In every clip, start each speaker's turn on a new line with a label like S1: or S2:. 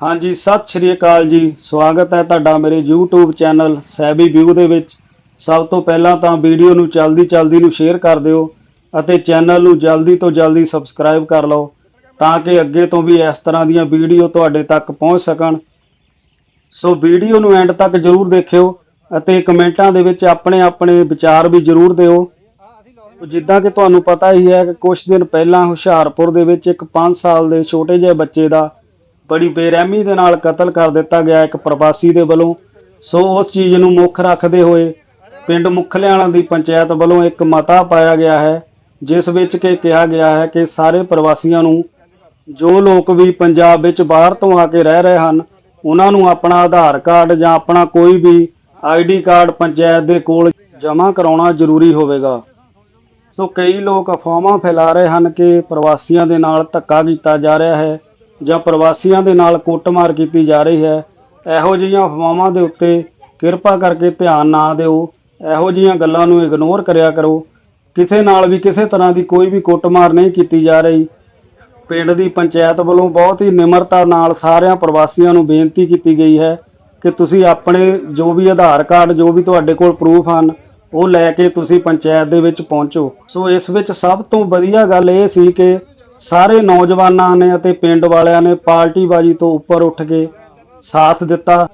S1: ਹਾਂਜੀ, ਸਤਿ ਸ਼੍ਰੀ ਅਕਾਲ ਜੀ। ਸਵਾਗਤ ਹੈ ਤੁਹਾਡਾ ਮੇਰੇ YouTube ਚੈਨਲ ਸੈਬੀ ਵਿਊ ਦੇ ਵਿੱਚ। ਸਭ ਤੋਂ ਪਹਿਲਾਂ ਤਾਂ ਵੀਡੀਓ ਨੂੰ ਜਲਦੀ ਜਲਦੀ ਨੂੰ ਸ਼ੇਅਰ ਕਰ ਦਿਓ ਅਤੇ ਚੈਨਲ ਨੂੰ ਜਲਦੀ ਤੋਂ ਜਲਦੀ ਸਬਸਕ੍ਰਾਈਬ ਕਰ ਲਓ ਤਾਂ ਕਿ ਅੱਗੇ ਤੋਂ ਵੀ ਇਸ ਤਰ੍ਹਾਂ ਦੀਆਂ ਵੀਡੀਓ ਤੁਹਾਡੇ ਤੱਕ ਪਹੁੰਚ ਸਕਣ। ਸੋ ਵੀਡੀਓ ਨੂੰ ਐਂਡ ਤੱਕ ਜਰੂਰ ਦੇਖਿਓ ਅਤੇ ਕਮੈਂਟਾਂ ਦੇ ਵਿੱਚ ਆਪਣੇ ਆਪਣੇ ਵਿਚਾਰ ਵੀ ਜਰੂਰ ਦਿਓ। ਜਿੱਦਾਂ ਕਿ ਤੁਹਾਨੂੰ ਪਤਾ ਹੀ ਹੈ ਕਿ ਕੁਝ ਦਿਨ ਪਹਿਲਾਂ ਹੁਸ਼ਿਆਰਪੁਰ ਦੇ ਵਿੱਚ ਇੱਕ 5 ਸਾਲ ਦੇ ਛੋਟੇ ਜਿਹੇ ਬੱਚੇ ਦਾ ਬੜੀ ਬੇਰਹਿਮੀ ਦੇ ਨਾਲ ਕਤਲ ਕਰ ਦਿੱਤਾ ਗਿਆ ਇੱਕ ਪ੍ਰਵਾਸੀ ਦੇ ਵੱਲੋਂ। ਸੋ ਉਸ ਚੀਜ਼ ਨੂੰ ਮੁੱਖ ਰੱਖਦੇ ਹੋਏ ਪਿੰਡ ਮੁਖਲਿਆਣਾ ਦੀ ਪੰਚਾਇਤ ਵੱਲੋਂ ਇੱਕ ਮਤਾ ਪਾਇਆ ਗਿਆ ਹੈ, ਜਿਸ ਵਿੱਚ ਕਿ ਕਿਹਾ ਗਿਆ ਹੈ ਕਿ ਸਾਰੇ ਪ੍ਰਵਾਸੀਆਂ ਨੂੰ ਜੋ ਲੋਕ ਵੀ ਪੰਜਾਬ ਵਿੱਚ ਬਾਹਰ ਤੋਂ ਆ ਕੇ ਰਹਿ ਰਹੇ ਹਨ, ਉਹਨਾਂ ਨੂੰ ਆਪਣਾ ਆਧਾਰ ਕਾਰਡ ਜਾਂ ਆਪਣਾ ਕੋਈ ਵੀ ਆਈਡੀ ਕਾਰਡ ਪੰਚਾਇਤ ਦੇ ਕੋਲ ਜਮ੍ਹਾਂ ਕਰਾਉਣਾ ਜ਼ਰੂਰੀ ਹੋਵੇਗਾ। ਸੋ ਕਈ ਲੋਕ ਅਫਵਾਹਾਂ ਫੈਲਾ ਰਹੇ ਹਨ ਕਿ ਪ੍ਰਵਾਸੀਆਂ ਦੇ ਨਾਲ ਧੱਕਾ ਕੀਤਾ ਜਾ ਰਿਹਾ ਹੈ। ਜਾਂ ਪ੍ਰਵਾਸੀਆਂ ਦੇ ਨਾਲ ਕੁੱਟਮਾਰ ਕੀਤੀ ਜਾ ਰਹੀ ਹੈ, ਇਹੋ ਜਿਹੀਆਂ ਅਫਵਾਹਾਂ ਦੇ ਉੱਤੇ ਕਿਰਪਾ ਕਰਕੇ ਧਿਆਨ ਨਾ ਦਿਓ। ਇਹੋ ਜਿਹੀਆਂ ਗੱਲਾਂ ਨੂੰ ਇਗਨੋਰ ਕਰਿਆ ਕਰੋ। ਕਿਸੇ ਨਾਲ ਵੀ ਕਿਸੇ ਤਰ੍ਹਾਂ ਦੀ ਕੋਈ ਵੀ ਕੁੱਟਮਾਰ ਨਹੀਂ ਕੀਤੀ ਜਾ ਰਹੀ। ਪਿੰਡ ਦੀ ਪੰਚਾਇਤ ਵੱਲੋਂ ਬਹੁਤ ਹੀ ਨਿਮਰਤਾ ਨਾਲ ਸਾਰਿਆਂ ਪ੍ਰਵਾਸੀਆਂ ਨੂੰ ਬੇਨਤੀ ਕੀਤੀ ਗਈ ਹੈ ਕਿ ਤੁਸੀਂ ਆਪਣੇ ਜੋ ਵੀ ਆਧਾਰ ਕਾਰਡ, ਜੋ ਵੀ ਤੁਹਾਡੇ ਕੋਲ ਪ੍ਰੂਫ ਹਨ, ਉਹ ਲੈ ਕੇ ਤੁਸੀਂ ਪੰਚਾਇਤ ਦੇ ਵਿੱਚ ਪਹੁੰਚੋ। ਸੋ ਇਸ ਵਿੱਚ ਸਭ ਤੋਂ ਵਧੀਆ ਗੱਲ ਇਹ ਸੀ ਕਿ ਸਾਰੇ ਨੌਜਵਾਨਾਂ ਨੇ ਅਤੇ ਪਿੰਡ ਵਾਲਿਆਂ ਨੇ ਪਾਰਟੀਬਾਜ਼ੀ ਤੋਂ ਉੱਪਰ ਉੱਠ ਕੇ ਸਾਥ ਦਿੱਤਾ।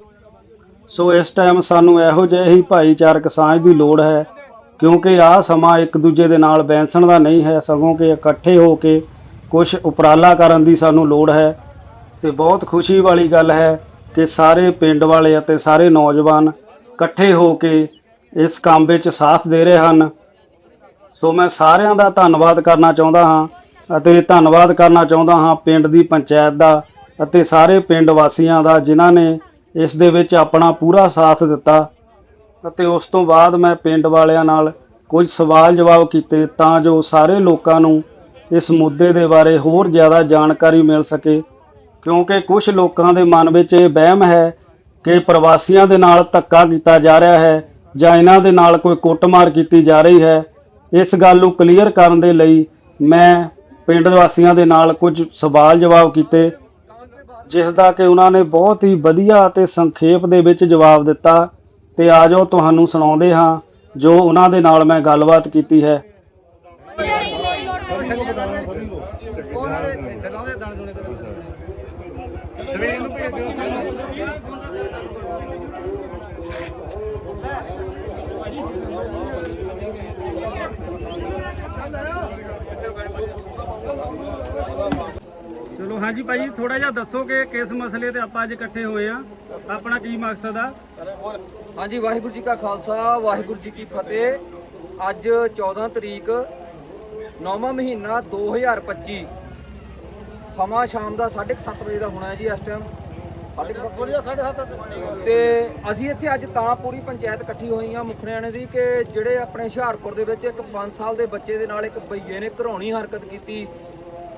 S1: ਸੋ ਇਸ ਟਾਈਮ ਸਾਨੂੰ ਇਹੋ ਜਿਹੇ ਹੀ ਭਾਈਚਾਰਕ ਸਾਂਝ ਦੀ ਲੋੜ ਹੈ, ਕਿਉਂਕਿ ਆਹ ਸਮਾਂ ਇੱਕ ਦੂਜੇ ਦੇ ਨਾਲ ਬੈਂਸਣ ਦਾ ਨਹੀਂ ਹੈ। ਸਗੋਂ ਕਿ ਇਕੱਠੇ ਹੋ ਕੇ ਕੁਝ ਉਪਰਾਲਾ ਕਰਨ ਦੀ ਸਾਨੂੰ ਲੋੜ ਹੈ। ਤੇ ਬਹੁਤ ਖੁਸ਼ੀ ਵਾਲੀ ਗੱਲ ਹੈ ਕਿ ਸਾਰੇ ਪਿੰਡ ਵਾਲੇ ਅਤੇ ਸਾਰੇ ਨੌਜਵਾਨ ਇਕੱਠੇ ਹੋ ਕੇ ਇਸ ਕੰਮ ਵਿੱਚ ਸਾਥ ਦੇ ਰਹੇ ਹਨ। ਸੋ ਮੈਂ ਸਾਰਿਆਂ ਦਾ ਧੰਨਵਾਦ ਕਰਨਾ ਚਾਹੁੰਦਾ ਹਾਂ। ਅਤੇ ਧੰਨਵਾਦ ਕਰਨਾ ਚਾਹੁੰਦਾ ਹਾਂ ਪਿੰਡ ਦੀ ਪੰਚਾਇਤ ਦਾ ਅਤੇ ਸਾਰੇ ਪਿੰਡ ਵਾਸੀਆਂ ਦਾ, ਜਿਨ੍ਹਾਂ ਨੇ ਇਸ ਦੇ ਵਿੱਚ ਆਪਣਾ ਪੂਰਾ ਸਾਥ ਦਿੱਤਾ। ਅਤੇ ਉਸ ਤੋਂ ਬਾਅਦ ਮੈਂ ਪਿੰਡ ਵਾਲਿਆਂ ਨਾਲ ਕੁਝ ਸਵਾਲ ਜਵਾਬ ਕੀਤੇ ਤਾਂ ਜੋ ਸਾਰੇ ਲੋਕਾਂ ਨੂੰ ਇਸ ਮੁੱਦੇ ਦੇ ਬਾਰੇ ਹੋਰ ਜ਼ਿਆਦਾ ਜਾਣਕਾਰੀ ਮਿਲ ਸਕੇ। ਕਿਉਂਕਿ ਕੁਝ ਲੋਕਾਂ ਦੇ ਮਨ ਵਿੱਚ ਇਹ ਵਹਿਮ ਹੈ ਕਿ ਪ੍ਰਵਾਸੀਆਂ ਦੇ ਨਾਲ ਧੱਕਾ ਕੀਤਾ ਜਾ ਰਿਹਾ ਹੈ ਜਾਂ ਇਹਨਾਂ ਦੇ ਨਾਲ ਕੋਈ ਕੁੱਟਮਾਰ ਕੀਤੀ ਜਾ ਰਹੀ ਹੈ। ਇਸ ਗੱਲ ਨੂੰ ਕਲੀਅਰ ਕਰਨ ਦੇ ਲਈ ਮੈਂ ਪਿੰਡ ਵਾਸੀਆਂ ਦੇ ਨਾਲ ਕੁਝ ਸਵਾਲ ਜਵਾਬ ਕੀਤੇ ਜਿਸ ਦਾ ਕਿ ਉਹਨਾਂ ਨੇ ਬਹੁਤ ਹੀ ਵਧੀਆ ਅਤੇ ਸੰਖੇਪ ਦੇ ਵਿੱਚ ਜਵਾਬ ਦਿੱਤਾ। ਤੇ ਆ ਜਾਓ ਤੁਹਾਨੂੰ ਸੁਣਾਉਂਦੇ ਹਾਂ, ਜੋ ਉਹਨਾਂ ਦੇ ਨਾਲ ਮੈਂ ਗੱਲਬਾਤ ਕੀਤੀ ਹੈ
S2: ਉਹਨਾਂ ਦੇ ਇੱਥੇ ਲਾਉਂਦੇ ਦਾਣੇ ਦੂਣੇ ਕਦੇ ਸਵੇਰ ਨੂੰ ਭੇਜਿਓ
S1: ਚਲੋ ਹਾਂਜੀ ਭਾਈ ਥੋੜਾ ਜਿਹਾ ਦੱਸੋ ਕਿ ਕਿਸ ਮਸਲੇ ਤੇ ਆਪਾਂ ਅੱਜ ਇਕੱਠੇ ਹੋਏ ਆ ਆਪਣਾ ਕੀ ਮਕਸਦ ਆ?
S2: ਹਾਂਜੀ ਵਾਹਿਗੁਰੂ ਜੀ ਕਾ ਖਾਲਸਾ ਵਾਹਿਗੁਰੂ ਜੀ ਕੀ ਫਤਿਹ। ਅੱਜ 14 ਤਰੀਕ 9ਵਾਂ ਮਹੀਨਾ 2025 ਸਮਾਂ ਸ਼ਾਮ ਦਾ 7:30 ਵਜੇ ਦਾ ਹੋਣਾ ਹੈ ਜੀ ਇਸ ਟਾਈਮ 7:30 ਤੇ ਅਸੀਂ ਇੱਥੇ ਅੱਜ ਤਾਂ ਪੂਰੀ ਪੰਚਾਇਤ ਇਕੱਠੀ ਹੋਈ ਆ ਮੁਖੜਿਆਣੇ ਦੀ ਕਿ ਜਿਹੜੇ ਆਪਣੇ ਹੁਸ਼ਿਆਰਪੁਰ ਦੇ ਵਿੱਚ ਇੱਕ 5 ਸਾਲ ਦੇ ਬੱਚੇ ਦੇ ਨਾਲ ਇੱਕ ਬਈਏ ਨੇ ਘਰੌਣੀ ਹਰਕਤ ਕੀਤੀ।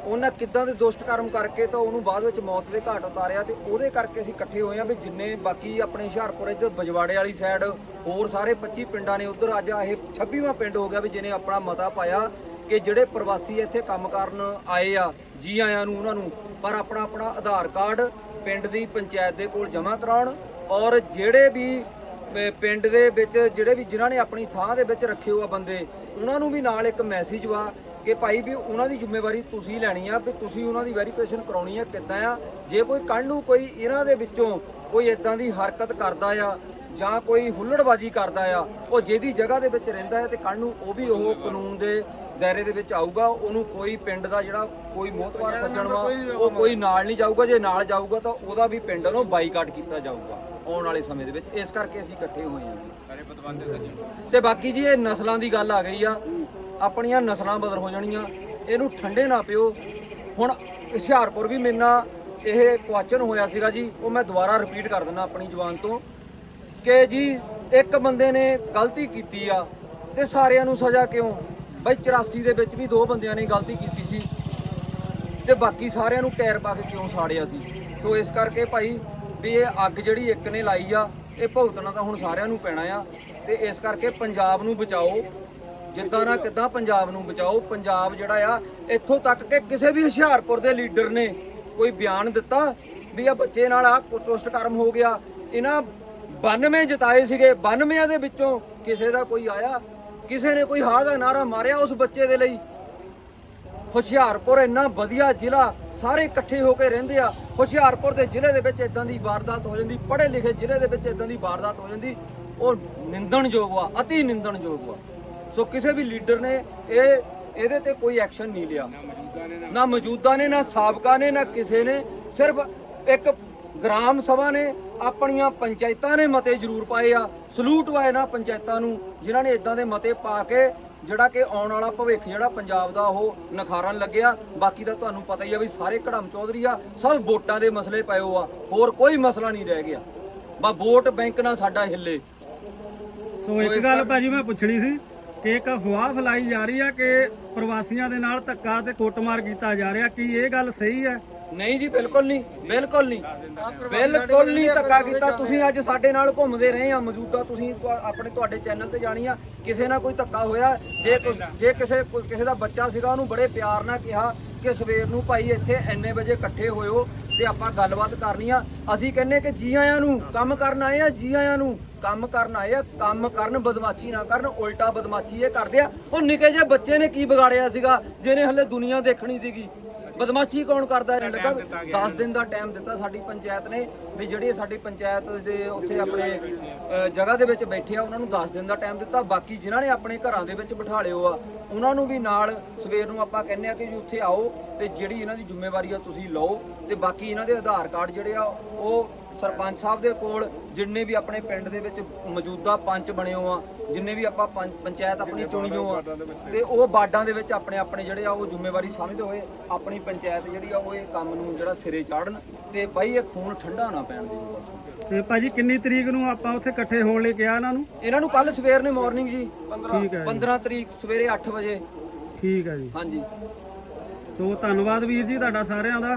S2: ਉਹਨਾਂ ਕਿੱਦਾਂ ਦੇ ਦੁਸ਼ਟ ਕਰਮ ਕਰਕੇ ਤਾਂ ਉਹਨੂੰ ਬਾਅਦ ਵਿੱਚ ਮੌਤ ਦੇ ਘਾਟ ਉਤਾਰਿਆ ਤੇ ਉਹਦੇ ਕਰਕੇ ਅਸੀਂ ਇਕੱਠੇ ਹੋਏ ਆ ਵੀ ਜਿੰਨੇ ਬਾਕੀ ਆਪਣੇ ਹੁਸ਼ਿਆਰਪੁਰ ਇੱਧਰ ਬਜਵਾੜੇ ਵਾਲੀ ਸਾਈਡ ਹੋਰ ਸਾਰੇ 25 ਪਿੰਡਾਂ ਨੇ ਉੱਧਰ ਅੱਜ ਇਹ 26ਵਾਂ ਪਿੰਡ ਹੋ ਗਿਆ ਵੀ ਜਿਹਨੇ ਆਪਣਾ ਮਤਾ ਪਾਇਆ ਕਿ ਜਿਹੜੇ ਪ੍ਰਵਾਸੀ ਇੱਥੇ ਕੰਮ ਕਰਨ ਆਏ ਆ, ਜੀ ਆਇਆਂ ਨੂੰ ਉਹਨਾਂ ਨੂੰ। ਪਰ ਆਪਣਾ ਆਪਣਾ ਆਧਾਰ ਕਾਰਡ ਪਿੰਡ ਦੀ ਪੰਚਾਇਤ ਦੇ ਕੋਲ ਜਮ੍ਹਾਂ ਕਰਾਉਣ ਔਰ ਜਿਹੜੇ ਵੀ ਪਿੰਡ ਦੇ ਵਿੱਚ ਜਿਹੜੇ ਵੀ ਜਿਨ੍ਹਾਂ ਨੇ ਆਪਣੀ ਥਾਂ ਦੇ ਵਿੱਚ ਰੱਖੇ ਹੋ ਆ ਬੰਦੇ, ਉਹਨਾਂ ਨੂੰ ਵੀ ਨਾਲ ਇੱਕ ਮੈਸੇਜ ਵਾ ਕਿ ਭਾਈ ਵੀ ਉਹਨਾਂ ਦੀ ਜ਼ਿੰਮੇਵਾਰੀ ਤੁਸੀਂ ਲੈਣੀ ਆ ਵੀ ਤੁਸੀਂ ਉਹਨਾਂ ਦੀ ਵੈਰੀਫਿਕੇਸ਼ਨ ਕਰਾਉਣੀ ਆ ਕਿੱਦਾਂ ਆ। ਜੇ ਕੋਈ ਕੱਲ੍ਹ ਨੂੰ ਕੋਈ ਇਹਨਾਂ ਦੇ ਵਿੱਚੋਂ ਕੋਈ ਇਦਾਂ ਦੀ ਹਰਕਤ ਕਰਦਾ ਆ ਜਾਂ ਕੋਈ ਹੁੱਲੜਬਾਜੀ ਕਰਦਾ ਆ ਉਹ ਜਿਹਦੀ ਜਗ੍ਹਾ ਦੇ ਵਿੱਚ ਰਹਿੰਦਾ ਹੈ ਤੇ ਕੱਲ੍ਹ ਨੂੰ ਉਹ ਵੀ ਉਹ ਕਾਨੂੰਨ ਦੇ ਦਾਇਰੇ ਦੇ ਵਿੱਚ ਆਊਗਾ ਉਹਨੂੰ ਕੋਈ ਪਿੰਡ ਦਾ ਜਿਹੜਾ ਕੋਈ ਮੋਹਤਵਾਰ ਸੱਜਣ ਵਾ ਉਹ ਕੋਈ ਨਾਲ ਨਹੀਂ ਜਾਊਗਾ ਜੇ ਨਾਲ ਜਾਊਗਾ ਤਾਂ ਉਹਦਾ ਵੀ ਪਿੰਡ ਨੂੰ ਬਾਈਕਾਟ ਕੀਤਾ ਜਾਊਗਾ ਆਉਣ ਵਾਲੇ ਸਮੇਂ ਦੇ ਵਿੱਚ। ਇਸ ਕਰਕੇ ਅਸੀਂ ਇਕੱਠੇ ਹੋਏ ਹਾਂ। ਤੇ ਬਾਕੀ ਜੀ ਇਹ ਨਸਲਾਂ ਦੀ ਗੱਲ ਆ ਗਈ ਆ ਆਪਣੀਆਂ ਨਸਲਾਂ ਬਦਲ ਹੋ ਜਾਣੀਆਂ, ਇਹਨੂੰ ਠੰਡੇ ਨਾ ਪਿਓ। ਹੁਣ ਹੁਸ਼ਿਆਰਪੁਰ ਵੀ ਮੇਰੇ ਨਾਲ ਇਹ ਕੁਐਸਚਨ ਹੋਇਆ ਸੀਗਾ ਜੀ, ਉਹ ਮੈਂ ਦੁਬਾਰਾ ਰਿਪੀਟ ਕਰ ਦਿੰਦਾ ਆਪਣੀ ਜ਼ੁਬਾਨ ਤੋਂ, ਕਿ ਜੀ ਇੱਕ ਬੰਦੇ ਨੇ ਗਲਤੀ ਕੀਤੀ ਆ, ਤੇ ਸਾਰਿਆਂ ਨੂੰ ਸਜ਼ਾ ਕਿਉਂ? ਬਈ 84 ਦੇ ਵਿੱਚ ਵੀ ਦੋ ਬੰਦਿਆਂ ਨੇ ਗਲਤੀ ਕੀਤੀ ਸੀ, ਤੇ ਬਾਕੀ ਸਾਰਿਆਂ ਨੂੰ ਟਾਇਰ ਪਾ ਕੇ ਕਿਉਂ ਸਾੜਿਆ ਸੀ? ਸੋ ਇਸ ਕਰਕੇ ਭਾਈ ਵੀ ਇਹ ਅੱਗ ਜਿਹੜੀ ਇੱਕ ਨੇ ਲਾਈ ਆ, ਇਹ ਭੁਗਤਣਾ ਤਾਂ ਹੁਣ ਸਾਰਿਆਂ ਨੂੰ ਪੈਣਾ ਆ, ਤੇ ਇਸ ਕਰਕੇ ਪੰਜਾਬ ਨੂੰ ਬਚਾਓ। ਜਿੱਦਾਂ ਨਾ ਕਿੱਦਾਂ ਪੰਜਾਬ ਨੂੰ ਬਚਾਓ, ਪੰਜਾਬ ਜਿਹੜਾ ਆ, ਇੱਥੋਂ ਤੱਕ ਕਿ ਕਿਸੇ ਵੀ ਹੁਸ਼ਿਆਰਪੁਰ ਦੇ ਲੀਡਰ ਨੇ ਕੋਈ ਬਿਆਨ ਦਿੱਤਾ ਵੀ ਇਹ ਬੱਚੇ ਨਾਲ ਆ ਚੁਸਟ ਕਰਮ ਹੋ ਗਿਆ। ਇਹਨਾਂ 92 ਜਿਤਾਏ ਸੀਗੇ 92 ਦੇ ਵਿੱਚੋਂ ਕਿਸੇ ਦਾ ਕੋਈ ਆਇਆ, ਕਿਸੇ ਨੇ ਕੋਈ ਹਾਂ ਦਾ ਨਾਰਾ ਮਾਰਿਆ ਉਸ ਬੱਚੇ ਦੇ ਲਈ। ਹੁਸ਼ਿਆਰਪੁਰ ਇੰਨਾ ਵਧੀਆ ਜ਼ਿਲ੍ਹਾ, ਸਾਰੇ ਇਕੱਠੇ ਹੋ ਕੇ ਰਹਿੰਦੇ ਆ। ਹੁਸ਼ਿਆਰਪੁਰ ਦੇ ਜ਼ਿਲ੍ਹੇ ਦੇ ਵਿੱਚ ਇਦਾਂ ਦੀ ਵਾਰਦਾਤ ਹੋ ਜਾਂਦੀ, ਪੜ੍ਹੇ ਲਿਖੇ ਜ਼ਿਲ੍ਹੇ ਦੇ ਵਿੱਚ ਇਦਾਂ ਦੀ ਵਾਰਦਾਤ ਹੋ ਜਾਂਦੀ। ਉਹ ਨਿੰਦਣਯੋਗ ਆ, ਅਤੀ ਨਿੰਦਣਯੋਗ ਵਾ ਸੋ ਕਿਸੇ ਵੀ ਲੀਡਰ ਨੇ ਇਹ ਇਹਦੇ ਤੇ ਕੋਈ ਐਕਸ਼ਨ ਨਹੀਂ ਲਿਆ। ਨਾ ਮੌਜੂਦਾ ਨੇ ਨਾ ਸਾਬਕਾ ਨੇ ਨਾ ਕਿਸੇ ਨੇ। ਸਿਰਫ ਇੱਕ ਗ੍ਰਾਮ ਸਭਾ ਨੇ ਆਪਣੀਆਂ ਪੰਚਾਇਤਾਂ ਨੇ ਮਤੇ ਜ਼ਰੂਰ ਪਾਏ ਆ। ਸਲੂਟ ਵਾਏ ਨਾ ਪੰਚਾਇਤਾਂ ਨੂੰ ਜਿਨ੍ਹਾਂ ਨੇ ਇਦਾਂ ਦੇ ਮਤੇ ਪਾ ਕੇ ਜਿਹੜਾ ਕਿ ਆਉਣ ਵਾਲਾ ਭਵਿੱਖ ਜਿਹੜਾ ਪੰਜਾਬ ਦਾ ਉਹ ਨਖਾਰਨ ਲੱਗਿਆ। ਬਾਕੀ ਤਾਂ ਤੁਹਾਨੂੰ ਪਤਾ ਹੀ ਆ ਵੀ ਸਾਰੇ ਕੜਮ ਚੌਧਰੀ ਆ ਸਭ ਵੋਟਾਂ ਦੇ ਮਸਲੇ ਪਏ ਹੋ ਆ। ਹੋਰ ਕੋਈ ਮਸਲਾ ਨਹੀਂ ਰਹਿ ਗਿਆ। ਬਸ ਵੋਟ ਬੈਂਕ ਨਾਲ ਸਾਡਾ ਹਿੱਲੇ।
S3: ਸੋ ਇੱਕ ਗੱਲ ਭਾਜੀ ਮੈਂ ਪੁੱਛਣੀ ਸੀ ਕਿ ਇੱਕ ਅਫਵਾਹ ਫੈਲਾਈ ਜਾ ਰਹੀ ਹੈ ਕਿ ਪ੍ਰਵਾਸੀਆਂ ਦੇ ਨਾਲ ਧੱਕਾ ਤੇ ਕੁੱਟਮਾਰ ਕੀਤਾ ਜਾ ਰਿਹਾ। ਕੀ ਇਹ ਗੱਲ ਸਹੀ ਹੈ?
S2: ਨਹੀਂ ਜੀ ਬਿਲਕੁਲ ਨਹੀਂ ਬਿਲਕੁਲ ਨਹੀਂ। ਬਿਲਕੁਲ ਨਹੀਂ ਧੱਕਾ ਕੀਤਾ। ਤੁਸੀਂ ਅੱਜ ਸਾਡੇ ਨਾਲ ਘੁੰਮਦੇ ਰਹੇ ਆ ਮੌਜੂਦਾ ਤੁਸੀਂ ਆਪਣੇ ਤੁਹਾਡੇ ਚੈਨਲ ਤੇ ਜਾਣੀ ਆ। ਕਿਸੇ ਨਾਲ ਕੋਈ ਧੱਕਾ ਹੋਇਆ ਜੇ ਜੇ ਕਿਸੇ ਕਿਸੇ ਦਾ ਬੱਚਾ ਸੀਗਾ ਉਹਨੂੰ ਬੜੇ ਪਿਆਰ ਨਾਲ ਕਿਹਾ ਕਿ ਸਵੇਰ ਨੂੰ ਭਾਈ ਇੱਥੇ ਐਨੇ ਵਜੇ ਇਕੱਠੇ ਹੋਇਓ ਤੇ ਆਪਾਂ ਗੱਲਬਾਤ ਕਰਨੀ ਆ। ਅਸੀਂ ਕਹਿੰਨੇ ਕਿ ਜੀ ਆਇਆਂ ਨੂੰ ਕੰਮ ਕਰਨ ਆਏ ਆ ਜੀ ਆਇਆਂ ਨੂੰ। ਕੰਮ ਕਰਨ ਆਏ ਆ ਕੰਮ ਕਰਨ ਬਦਮਾਸ਼ੀ ਨਾ ਕਰਨ ਉਲਟਾ ਬਦਮਾਸ਼ੀ ਇਹ ਕਰਦੇ ਆ। ਉਹ ਨਿੱਕੇ ਜਿਹੇ ਬੱਚੇ ਨੇ ਕੀ ਵਿਗਾੜਿਆ ਸੀਗਾ ਜਿਹਨੇ ਹਲੇ ਦੁਨੀਆ ਦੇਖਣੀ ਸੀਗੀ। ਬਦਮਾਸ਼ੀ ਕੌਣ ਕਰਦਾ ਹੈ ਲੱਗਾ? 10 ਦਿਨ ਦਾ ਟਾਈਮ ਦਿੱਤਾ ਸਾਡੀ ਪੰਚਾਇਤ ਨੇ ਵੀ ਜਿਹੜੀ ਸਾਡੀ ਪੰਚਾਇਤ ਦੇ ਉੱਥੇ ਆਪਣੇ ਜਗ੍ਹਾ ਦੇ ਵਿੱਚ ਬੈਠੇ ਆ ਉਹਨਾਂ ਨੂੰ 10 ਦਿਨ ਦਾ ਟਾਈਮ ਦਿੱਤਾ। ਬਾਕੀ ਜਿਨ੍ਹਾਂ ਨੇ ਆਪਣੇ ਘਰਾਂ ਦੇ ਵਿੱਚ ਬਿਠਾ ਲਿਓ ਆ ਉਹਨਾਂ ਨੂੰ ਵੀ ਨਾਲ ਸਵੇਰ ਨੂੰ ਆਪਾਂ ਕਹਿੰਦੇ ਆ ਕਿ ਜੀ ਉੱਥੇ ਆਓ ਤੇ ਜਿਹੜੀ ਇਹਨਾਂ ਦੀ ਜ਼ਿੰਮੇਵਾਰੀ ਆ ਤੁਸੀਂ ਲਓ ਤੇ ਬਾਕੀ ਇਹਨਾਂ ਦੇ ਆਧਾਰ ਕਾਰਡ ਜਿਹੜੇ ਆ ਉਹ ਸਰਪੰਚ ਸਾਹਿਬ ਦੇ ਕੋਲ ਜਿੰਨੇ ਵੀ ਆਪਣੇ ਪਿੰਡ ਦੇ ਵਿੱਚ ਮੌਜੂਦਾ ਪੰਚ ਬਣੇ ਹੋ ਆ ਜਿੰਨੇ ਵੀ ਆਪਾਂ ਪੰਚ- ਪੰਚਾਇਤ ਆਪਣੀ ਚੁਣੀ ਹੋ ਆ ਤੇ ਉਹ ਬਾਰਡਾਂ ਦੇ ਵਿੱਚ ਆਪਣੇ ਆਪਣੇ ਜਿਹੜੇ ਆ ਉਹ ਜ਼ਿੰਮੇਵਾਰੀ ਸਮਝਦੇ ਹੋਏ ਆਪਣੀ ਪੰਚਾਇਤ ਜਿਹੜੀ ਆ ਉਹ ਇਹ ਕੰਮ ਨੂੰ ਜਿਹੜਾ ਸਿਰੇ ਚਾੜਨ ਤੇ ਬਾਈ ਇਹ ਖੂਨ ਠੰਡਾ ਨਾ ਪੈਣ ਦੇ
S3: ਤੇ ਭਾਜੀ ਕਿੰਨੀ ਤਰੀਕ ਨੂੰ ਆਪਾਂ ਉੱਥੇ ਇਕੱਠੇ ਹੋਣ ਲਈ ਕਿਹਾ ਇਹਨਾਂ ਨੂੰ?
S2: ਇਹਨਾਂ ਨੂੰ ਕੱਲ ਸਵੇਰ ਨੇ ਮਾਰਨਿੰਗ ਜੀ।
S3: ਠੀਕ ਹੈ ਜੀ।
S2: 15 ਤਰੀਕ ਸਵੇਰੇ 8 ਵਜੇ।
S3: ਠੀਕ ਹੈ ਜੀ।
S2: ਹਾਂਜੀ।
S3: ਸੋ ਧੰਨਵਾਦ ਵੀਰ ਜੀ ਤੁਹਾਡਾ ਸਾਰਿਆਂ ਦਾ।